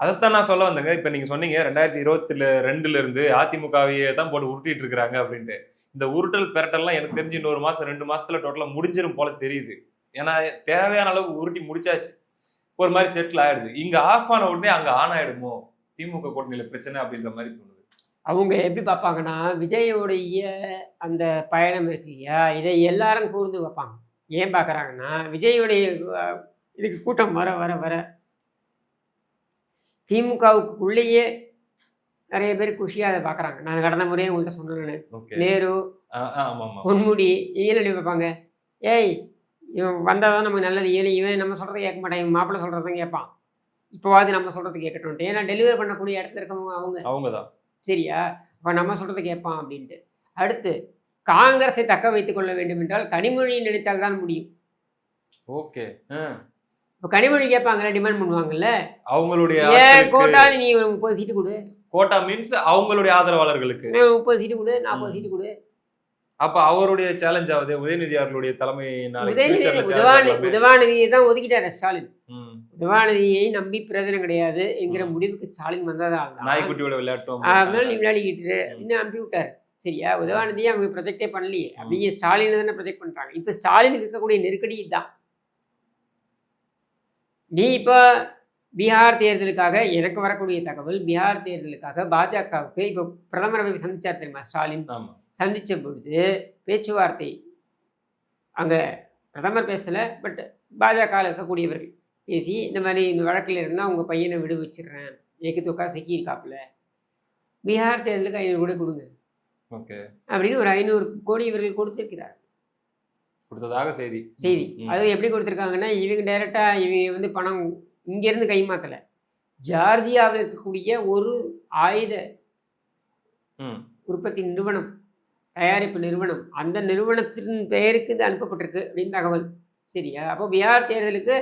அதைத்தான் நான் சொல்ல வந்தேங்க. இப்ப நீங்க சொன்னீங்க ரெண்டாயிரத்தி இருபத்தி ரெண்டுல இருந்து அதிமுகவையே தான் போட்டு உருட்டிட்டு இருக்காங்க அப்படின்ட்டு. இந்த உருட்டல் பெரட்டல்லாம் எனக்கு தெரிஞ்சு இன்னொரு மாசம் ரெண்டு மாசத்துல டோட்டலா முடிஞ்சிரும் போல தெரியுது. ஏன்னா தேவையான அளவு உருட்டி முடிச்சாச்சு. ஒரு மாதிரி செட்டில் ஆயிடுது. இங்க ஆஃப் ஆன உடனே அங்க ஆன் ஆயிடுமோ? திமுக கூட்டணியில பிரச்சனை அப்படின்ற மாதிரி தோணுது. அவங்க எப்படி பார்ப்பாங்கன்னா விஜயோடைய அந்த பயணம் இருக்கு இல்லையா? இதை எல்லாரும் கூர்ந்து வைப்பாங்க ஏன் பார்க்குறாங்கன்னா விஜயோடைய இதுக்கு கூட்டம் வர வர வர திமுகவுக்குள்ளேயே நிறைய பேர் குஷியாக அதை பார்க்குறாங்க. நான் கடந்த முறையே உங்கள்கிட்ட சொன்னேன் நேரு பொன்முடி இவங்க எப்படி பார்ப்பாங்க ஏய் இவன் வந்தால் தான் நமக்கு நல்லது. ஏழை இவன் நம்ம சொல்கிறத கேட்க மாட்டான். இவன் மாப்பிள்ளை சொல்கிறத தான் கேட்பான். இப்போவாது நம்ம சொல்கிறது கேட்கட்டும் ஏன்னா டெலிவரி பண்ணக்கூடிய இடத்துல இருக்கவங்க அவங்க. அவங்கதான் சரியா? அப்போ நம்ம சொல்கிறத கேட்பான் அப்படின்ட்டு. அடுத்து காங்கிரஸை தக்க வைத்துக் கொள்ள வேண்டும் என்றால் கனிமொழி நினைத்தால் தான் முடியும். ஓகே. இப்போ கனிமொழி கேட்பாங்கல்ல டிமாண்ட் பண்ணுவாங்கல்ல? அவங்களுடைய ஏன் கோட்டா நீ ஒரு முப்பது சீட்டு கொடு. கோட்டா மீன்ஸ் அவங்களுடைய ஆதரவாளர்களுக்கு. முப்பது சீட்டு கொடு நாற்பது சீட்டு கொடு. அப்ப அவருடைய சேலஞ்ச் ஆகுது உதயநிதி அவர்களுடைய தலைமை உதயநிதி. உதவாநிதியை தான் ஒதுக்கிட்டாரு ஸ்டாலின். உதவாநிதியை நம்பி பிரயோஜனம் கிடையாது என்கிற. முடிவுக்கு ஸ்டாலின் வந்ததால் தான். நாய்க்குட்டியோட விளையாட்டும் அதனால நீ விளையாடிக்கிட்டு இன்னும் அனுப்பி விட்டாரு. சரியா? உதவாநிதியை அவங்க ப்ரொஜெக்டே பண்ணலையே. அப்படியே ஸ்டாலின் தானே ப்ரொஜெக்ட் பண்ணுறாங்க இப்போ ஸ்டாலினுக்கு இருக்கக்கூடிய நெருக்கடி இதுதான். நீ இப்போ பீகார் தேர்தலுக்காக எனக்கு வரக்கூடிய தகவல் பீகார் தேர்தலுக்காக பாஜகவுக்கு இப்போ பிரதமரை போய் சந்திச்சார் தெரியுமா ஸ்டாலின்? சந்தித்த பொழுது பேச்சுவார்த்தை அங்கே பிரதமர் பேசலை பட் பாஜகவில் இருக்கக்கூடியவர்கள் பேசி இந்த மாதிரி இந்த வழக்கில் இருந்தால் உங்கள் பையனை விடுவிச்சிடுறேன் ஏக்கு தொக்கா சிக்கியிருக்காப்புல பீகார் தேர்தலுக்கு ஐநூறு கோடி கொடுங்க. ஓகே. அப்படின்னு ஒரு ஐநூறு கோடி இவர்கள் கொடுத்துருக்கிறார் கொடுத்ததாக செய்தி. செய்தி. அது எப்படி கொடுத்துருக்காங்கன்னா இவங்க டைரெக்டாக இவங்க வந்து பணம் இங்கேருந்து கைமாற்றலை ஜார்ஜியாவில் இருக்கக்கூடிய ஒரு ஆயுத ம். உற்பத்தி நிறுவனம் தயாரிப்பு நிறுவனம் அந்த நிறுவனத்தின் பெயருக்கு இது அனுப்பப்பட்டிருக்கு அப்படின்னு தகவல். சரியா? அப்போ பீகார் தேர்தலுக்கு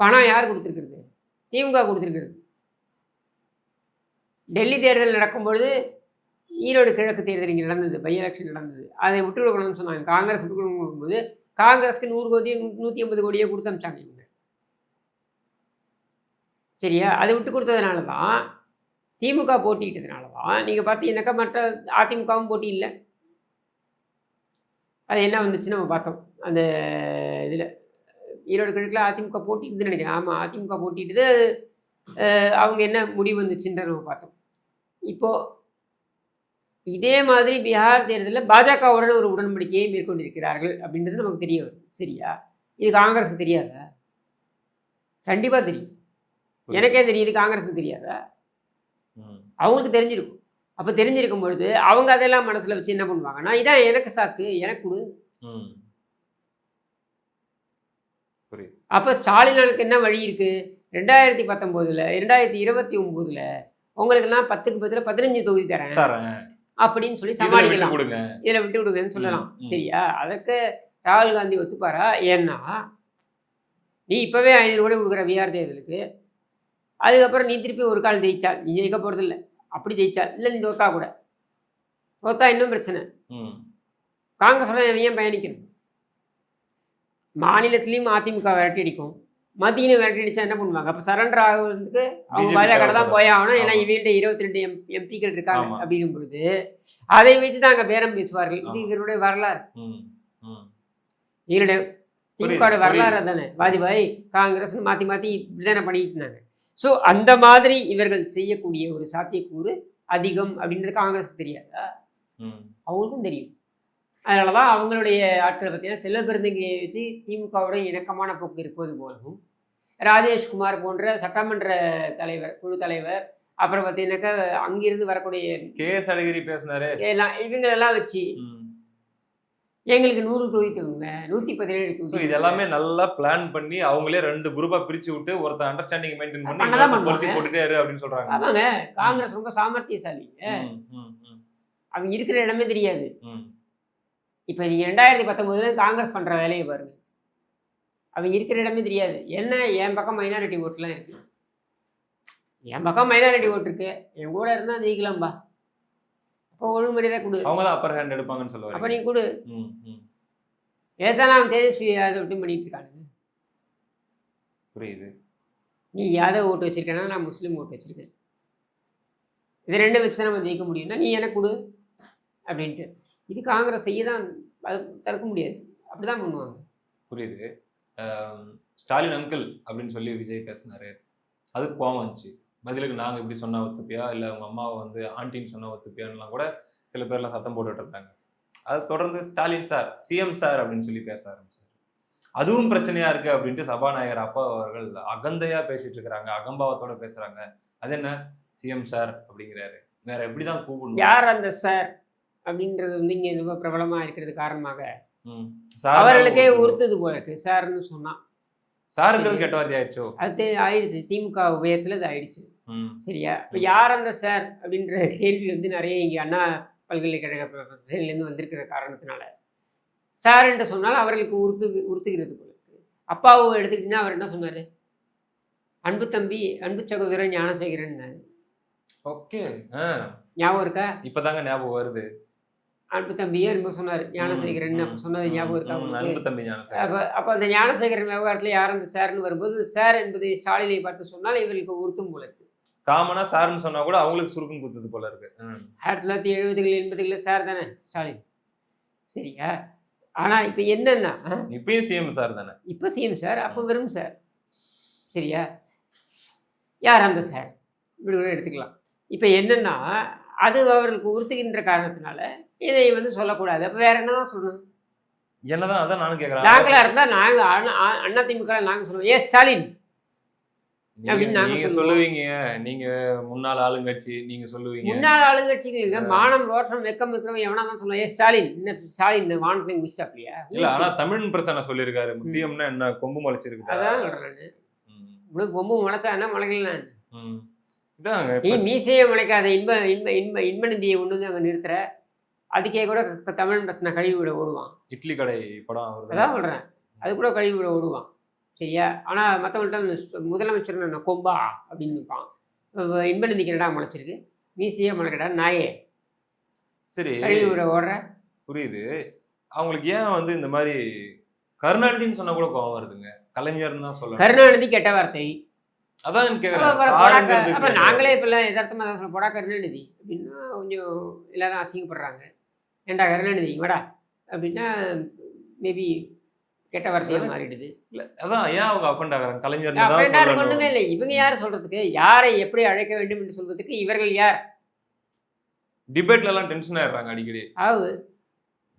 பணம் யார் கொடுத்துருக்கிறது? திமுக கொடுத்துருக்கிறது. டெல்லி தேர்தல் நடக்கும்பொழுது ஈரோடு கிழக்கு தேர்தல் இங்கே நடந்தது பை எலெக்ஷன் நடந்தது. அதை விட்டு சொன்னாங்க. காங்கிரஸ் விட்டுக்கணும் போது காங்கிரஸ்க்கு நூறு கோடியே நூற்றி ஐம்பது கோடியே கொடுத்து அமிச்சாங்க இவங்க. சரியா? அதை விட்டு கொடுத்ததுனால தான் திமுக போட்டிட்டதுனால தான் நீங்கள் பார்த்தீங்கன்னாக்கா மற்ற அதிமுகவும் போட்டி இல்லை? அது என்ன வந்துச்சு நம்ம பார்த்தோம். அந்த இதில் ஈரோடு கிழக்கில் அதிமுக போட்டிட்டுதுன்னு நினைக்கிறேன். ஆமாம் அதிமுக போட்டிட்டுது அவங்க என்ன முடிவு வந்துச்சுன்ற நம்ம பார்த்தோம். இப்போது இதே மாதிரி பீகார் தேர்தலில் பாஜகவுடன் ஒரு உடன்படிக்கையை மேற்கொண்டிருக்கிறார்கள் அப்படின்றது நமக்கு தெரிய வருது. சரியா? இது காங்கிரஸுக்கு தெரியாதா? கண்டிப்பாக தெரியும். எனக்கே தெரியுது காங்கிரஸுக்கு தெரியாதா. அவங்களுக்கு தெரிஞ்சிருக்கும். அப்போ தெரிஞ்சிருக்கும் பொழுது அவங்க அதெல்லாம் மனசில் வச்சு என்ன பண்ணுவாங்கன்னா இதான் எனக்கு சாக்கு எனக்கு கொடு. அப்போ ஸ்டாலினுக்கு என்ன வழி இருக்குது ரெண்டாயிரத்தி பத்தொம்போதில் ரெண்டாயிரத்தி இருபத்தி ஒம்போதில் உங்களுக்கெல்லாம் பத்துக்கு பத்தில் பதினஞ்சு தொகுதி தரேன். தரேன். அப்படின்னு சொல்லி சமாளிக்கலாம். கொடுங்க. இதில் விட்டு விடுங்கன்னு சொல்லலாம். சரியா? அதற்கு ராகுல் காந்தி ஒத்துப்பாரா? ஏன்னா நீ இப்போவே ஐநூறு கோடி கொடுக்குற பீகார் தேர்தலுக்கு. அதுக்கப்புறம் நீ திருப்பி ஒரு கால் ஜெயிச்சா நீ ஜெயிக்க போகிறது இல்லை அப்படி ஜெயிச்சா இல்லை நீ தோத்தா கூட. தோத்தா இன்னும் பிரச்சனை. காங்கிரஸோட ஏன் பயணிக்கணும்? மாநிலத்திலையும் அதிமுக விரட்டி அடிக்கும். மத்தியிலும் விரட்டி அடிச்சா என்ன பண்ணுவாங்க அப்போ சரண்டர் ஆகுறதுக்கு அவங்க பாஜக தான். போய் ஆகணும் ஏன்னா. இவன்ட்ட இருபத்தி ரெண்டு எம் எம்பிக்கள் இருக்காங்க. அப்படின்னும் பொழுது அதை வச்சு தான் அங்கே பேரம் பேசுவார்கள் இது. இவருடைய வரலாறு. இவருடைய திமுக வரலாறு தானே வாஜ்பாய் காங்கிரஸ் மாற்றி மாற்றி இப்படிதானே பண்ணிட்டு இருந்தாங்க ஸோ அந்த மாதிரி இவர்கள் செய்யக்கூடிய ஒரு சாத்தியக்கூறு அதிகம் அப்படின்றது காங்கிரஸுக்கு தெரியாதா ம். அவங்களுக்கும் தெரியும் அதனால தான் அவங்களுடைய ஆட்களை பார்த்தீங்கன்னா செல்வ பெருந்தகையை வச்சு திமுகவுடன் இணக்கமான போக்கு இருப்பது போலவும் ராஜேஷ்குமார் போன்ற சட்டமன்ற தலைவர் குழு தலைவர் அப்புறம் பார்த்தீங்கன்னாக்கா அங்கிருந்து வரக்கூடிய கே எஸ் அழகிரி பேசினாரு. எல்லாம் இவங்களெல்லாம் வச்சு. எங்களுக்கு நூறு தொகுதி தருங்க நூற்றி பதினேழு தொகுதி இது எல்லாமே நல்லா பிளான் பண்ணி அவங்களே ரெண்டு குரூப்பா பிரிச்சு விட்டு ஒருத்தன் அண்டர்ஸ்டாண்டிங் மெயின்டைன் பண்ணி பொருத்தி. போட்டுட்டே இரு அப்படின்னு சொல்றாங்க. ஆமாங்க காங்கிரஸ் ரொம்ப சாமர்த்தியசாலி அவங்க இருக்கிற இடமே தெரியாது. இப்போ நீங்கள் ரெண்டாயிரத்தி பத்தொம்போதுல காங்கிரஸ் பண்ணுற வேலையை பாருங்க. அவங்க இருக்கிற இடமே தெரியாது. என்ன என் பக்கம் மைனாரிட்டி ஓட்டுலாம் இருக்கு? என் பக்கம் மைனாரிட்டி ஓட்டு இருக்கு. என் கூட இருந்தால் ஜெயிக்கலாம்பா. அப்போ ஒழுங்குமுறையாக கொடு. அவங்க தான் அப்பர் ஹேண்ட் எடுப்பாங்கன்னு சொல்லுவாங்க அப்போ நீ கொடு. ம், ம். ஏதான அவன் தேஜஸ்வி அதை விட்டு பண்ணிட்டு இருக்கானுங்க. புரியுது. நீ யாதவ் ஓட்டு வச்சிருக்கேன்னா நான் முஸ்லீம் ஓட்டு வச்சிருக்கேன். இது ரெண்டும் வச்சு தான் நம்ம ஜெயிக்க முடியும்னா நீ எனக்கு கொடு. அப்படின்ட்டு. இது காங்கிரஸ் செய்ய தான் அது தடுக்க முடியாது. அப்படி தான் பண்ணுவாங்க. புரியுது. ஸ்டாலின் அங்கிள் அப்படின்னு சொல்லி விஜய் பேசினாரு. அதுக்கு கோவம் வந்துச்சு. பதிலுக்கு நாங்க இப்படி சொன்னா ஒத்துப்பியா? இல்ல உங்க அம்மாவை வந்து ஆண்டின்னு சொன்னா ஒத்துப்பியான்லாம் கூட சில பேர்லாம் சத்தம் போட்டுட்டு இருந்தாங்க அதை தொடர்ந்து ஸ்டாலின் சார் சிஎம் சார் அப்படின்னு சொல்லி பேச ஆரம்பிச்சாரு. அதுவும் பிரச்சனையா இருக்கு அப்படின்ட்டு சபாநாயகர் அப்பா அவர்கள் அகந்தையா பேசிட்டு இருக்கிறாங்க. அகம்பாவத்தோட பேசுறாங்க. அது என்ன? சிஎம் சார் அப்படிங்கிறாரு. வேற எப்படிதான் கூப்பிடணும்? யார் அந்த சார் அப்படின்றது வந்து இங்கே ரொம்ப பிரபலமாக இருக்கிறது காரணமாக. அவர்களுக்கே. உறுத்துது போல இருக்கு. சார்னு சொன்னா. சாருங்கிறது கெட்ட வார்த்தை ஆயிடுச்சோ? அது ஆயிடுச்சு. திமுக உபயத்தில் இது ஆயிடுச்சு. சரியா? இப்போ. யார் அந்த சார் அப்படின்ற கேள்வி வந்து நிறைய இங்கே அண்ணா பல்கலைக்கழக பிரச்சனையிலேருந்து வந்திருக்கிற காரணத்தினால. சார் என்று சொன்னால் அவர்களுக்கு உறுத்து உறுத்துகிறது போல இருக்கு. அப்பாவை எடுத்துக்கிட்டீங்கன்னா அவர் என்ன சொன்னார்? அன்பு தம்பி அன்பு சகோதரன் ஞானசேகரன். ஓகே. ஞாபகம் இருக்கா? இப்பதாங்க ஞாபகம் வருது. அன்பு தம்பியே என்னமோ சொன்னார்? ஞானசேகரன் அப்போ சொன்னது ஞாபகம் இருக்கா? அன்பு தம்பி அப்போ அப்போ அந்த ஞானசேகரன் விவகாரத்தில் யார் அந்த சார்னு வரும்போது சார் என்பது ஸ்டாலினை பார்த்து சொன்னால் இவர்களுக்கு உறுத்தும் போல இருக்கு. காமனா சார்னு சொன்னா கூட அவங்களுக்கு சுருக்கம் குத்துது போல இருக்கு. ஆயிரத்தி தொள்ளாயிரத்தி எழுபதுகள் எண்பதுகளில் சார் தானே ஸ்டாலின்? சரியா? ஆனால் இப்போ என்னன்னா இப்பயும் சிஎம் சார் தானே? இப்போ சிஎம் சார் அப்போ வெறும் சார் சரியா? யார் அந்த சார் இப்படி கூட எடுத்துக்கலாம். இப்போ என்னன்னா அது அவர்களுக்கு உறுத்துகின்ற காரணத்தினால இதை வந்து சொல்லக்கூடாது. அப்போ வேற என்னதான் சொல்லணும்? என்னதான் அதான் நானும் கேக்குறேன். நாங்களா இருந்தால் நாங்கள் அண்ணா திமுக நாங்கள் சொல்லுவோம் ஏ ஸ்டாலின்! நீங்க-. சொல்லுவீங்க. நீங்க முன்னாள் ஆளுங்கட்சி நீங்க சொல்லுவீங்க. முன்னாள் ஆளுங்கட்சிகளுங்க மானம் ரோஷம் வெக்கம் இருக்கிறவங்க எவனா தான் ஏ ஸ்டாலின்! என்ன ஸ்டாலின் இந்த வானத்துல குடிச்சாப்லையா இல்ல ஆனா தமிழ் பிரசனை சொல்லியிருக்காரு. சிஎம்னா என்ன கொம்பு முளைச்சிருக்கு அதான் சொல்றேன் கொம்பு முளைச்சா என்ன முளைக்கலாம் நீ மீசையே முளைக்காத இன்ப இன்ப இன்ப இன்ப நிதியை ஒன்று வந்து அங்கே நிறுத்துற. அதுக்கே கூட தமிழ் பிரச்சனை கழுவி விட ஓடுவான். இட்லி கடை படம். அதான் சொல்கிறேன் அது கூட கழுவி விட ஓடுவான். சரியா? ஆனால் மற்றவங்கள்ட்ட முதலமைச்சர் நான் கொம்பா அப்படின்னு நிற்பான் இன்ப நிதிக்கு என்னடா முளைச்சிருக்கு? மீசையே முளைக்கடா நாயே. சரி. கழுவி விட ஓடுற. புரியுது. அவங்களுக்கு ஏன் வந்து இந்த மாதிரி கருணாநிதின்னு சொன்னா கூட கோவம் வருதுங்க. கலைஞர்னு தான் சொல்லணும். கருணாநிதி கெட்ட வார்த்தை. அதான் அப்ப நாங்களே இப்பெல்லாம் யதார்த்தமாக தான் சொல்ல போடா கருணாநிதி அப்படின்னா கொஞ்சம் எல்லாரும் அசிங்கப்படுறாங்க. ஏன்டா கருணாநிதி வாடா. அப்படின்னா மேபி கெட்ட வார்த்தையாக மாறிடுது. இல்ல அதான் ஏன் அவங்க அஃபண்ட் ஆகுறாங்க? ஒண்ணுமே சொல்லணும். இல்லை. இவங்க யார் சொல்றதுக்கு? யாரை எப்படி அழைக்க வேண்டும் என்று சொல்வதற்கு இவர்கள் யார்? டிபேட்ல எல்லாம் டென்ஷன் ஆயிடுறாங்க அடிக்கடி.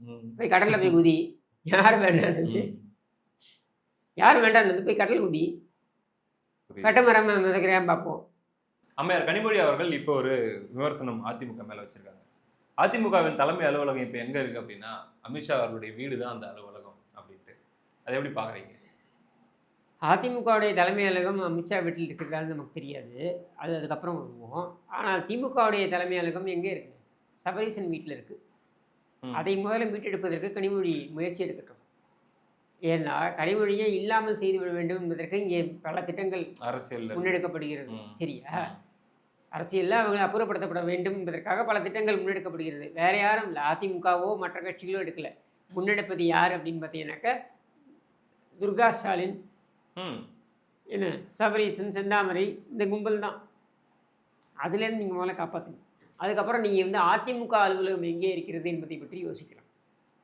ம். போய் கடல்ல போய் குதி. யார் வேண்டாம். யார் வேண்டாம் போய் கடல் குதி. கட்டமரம் மிதக்கிறேன் பார்ப்போம். அம்மையார் கனிமொழி அவர்கள் இப்போ ஒரு விமர்சனம் அதிமுக மேல வச்சிருக்காங்க. அதிமுகவின் தலைமை அலுவலகம் இப்போ எங்க இருக்கு அப்படின்னா அமித்ஷா அவர்களுடைய வீடு தான் அந்த அலுவலகம் அப்படின்ட்டு. அதை எப்படி பாக்குறீங்க அதிமுகவுடைய தலைமை அலுவலகம் அமித்ஷா வீட்டில் இருக்கிறதால நமக்கு தெரியாது. அது அதுக்கப்புறம் வருவோம். ஆனால் திமுகவுடைய தலைமை அலுவலகம் எங்கே இருக்கு? சபரீசன் வீட்டில் இருக்கு. ம். அதை முதல்ல மீட்டெடுப்பதற்கு கனிமொழி முயற்சி எடுக்கட்டும். ஏன்னா கனிமொழியை இல்லாமல் செய்துவிட வேண்டும் என்பதற்கு இங்கே பல திட்டங்கள் அரசியல் முன்னெடுக்கப்படுகிறது. சரியா? அரசியலில் அவங்க அப்புறப்படுத்தப்பட வேண்டும் என்பதற்காக பல திட்டங்கள் முன்னெடுக்கப்படுகிறது. வேற யாரும் இல்லை. அதிமுகவோ மற்ற கட்சிகளோ எடுக்கல. முன்னெடுப்பது யார் அப்படின்னு பார்த்தீங்கன்னாக்கா துர்கா ஸ்டாலின். ம். என்ன? சபரீசன் செந்தாமரை இந்த கும்பல் தான். அதுலேருந்து நீங்கள் முதல்ல காப்பாற்றுங்க அதுக்கப்புறம் நீங்கள் வந்து அதிமுக அலுவலகம் எங்கே இருக்கிறது என்பதை பற்றி யோசிக்கலாம்.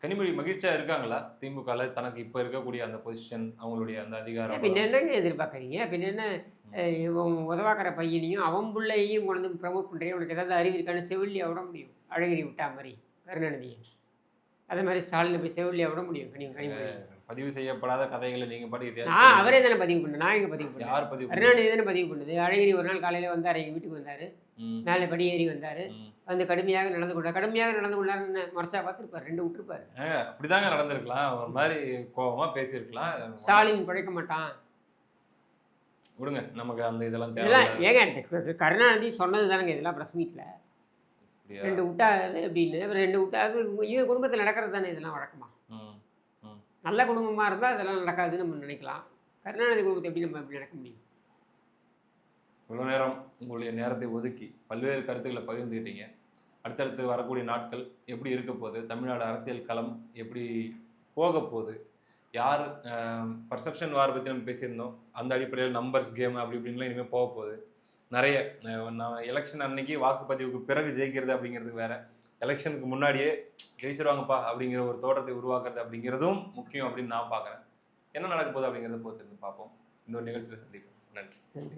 கனிமொழி மகிழ்ச்சியா இருக்காங்களா? திமுகல தனக்கு இப்ப இருக்கக்கூடிய அந்த பொசிஷன் அவங்களுடைய அந்த அதிகாரம் பின்ன என்னங்க எதிர்பார்க்குறீங்க? பின்ன என்ன உதவாக்கிற பையனையும் அவன் பிள்ளையையும் கொண்டு வந்து ப்ரமோட் பண்ணுறேன் உனக்கு ஏதாவது அறிவு இருக்கான்னு செவிலியா விட முடியும். அழகிரி விட்டா மாதிரி. கருணாநிதியை. அதே மாதிரி ஸ்டாலினை போய் செவிலியா விட முடியும் கனி கனிமொழி பதிவு செய்யப்படாத கதைகளை நீங்க பாட்டு நான் அவரே தானே பதிவு பண்ணேன். நான் எங்கே பதிவு பண்ணேன்? யார் பதிவு பண்ணி- கருணாநிதி தானே பதிவு பண்ணுது. அழகிரி ஒரு நாள் காலையில் வந்தார் எங்கள் வீட்டுக்கு வந்தார். மேலே படி ஏறி வந்தார். வந்து கடுமையாக நடந்து கொண்டார். கடுமையாக நடந்து கொண்டாருன்னு மறைச்சா பார்த்துருப்பார். ரெண்டு விட்டுருப்பார். அப்படிதாங்க நடந்திருக்கலாம். ஒரு மாதிரி கோவமா பேசியிருக்கலாம். ஸ்டாலின் பிழைக்க மாட்டான். விடுங்க நமக்கு அந்த இதெல்லாம் தேவை ஏங்க கருணாநிதி சொன்னது தானங்க இதெல்லாம் ப்ரெஸ் மீட்டில்? ரெண்டு விட்டாது அப்படின்னு ரெண்டு விட்டா அது இவன் குடும்பத்தில் நடக்கிறது தானே இதெல்லாம் வழக்கமா? ம், நல்ல குடும்பமாக இருந்தால் அதெல்லாம் நடக்காதுன்னு நம்ம நினைக்கலாம். கருணாநிதி குடும்பத்தை எப்படி நம்ம எப்படி நடக்க முடியும்? இவ்வளோ நேரம் உங்களுடைய நேரத்தை ஒதுக்கி பல்வேறு கருத்துக்களை பகிர்ந்துக்கிட்டீங்க அடுத்தடுத்து வரக்கூடிய நாட்கள் எப்படி இருக்க போகுது? தமிழ்நாடு அரசியல் களம் எப்படி போக போகுது? யார் பர்செப்ஷன் வார் பற்றி நம்ம பேசியிருந்தோம். அந்த அடிப்படையில் நம்பர்ஸ் கேம் அப்படி இப்படின்லாம் இனிமேல் போக போகுது. நிறைய நான் எலெக்ஷன் அன்னைக்கு வாக்குப்பதிவுக்கு பிறகு ஜெயிக்கிறது அப்படிங்கிறது வேறு. எலெக்ஷனுக்கு முன்னாடியே ஜெயிச்சிருவாங்கப்பா அப்படிங்கிற ஒரு தோற்றத்தை உருவாக்குறது அப்படிங்கிறதும் முக்கியம் அப்படின்னு நான் பார்க்குறேன். என்ன நடக்க போகுது அப்படிங்கிறத பொறுத்து பார்ப்போம். இன்னொரு நிகழ்ச்சியில் சந்திப்போம். நன்றி. நன்றி.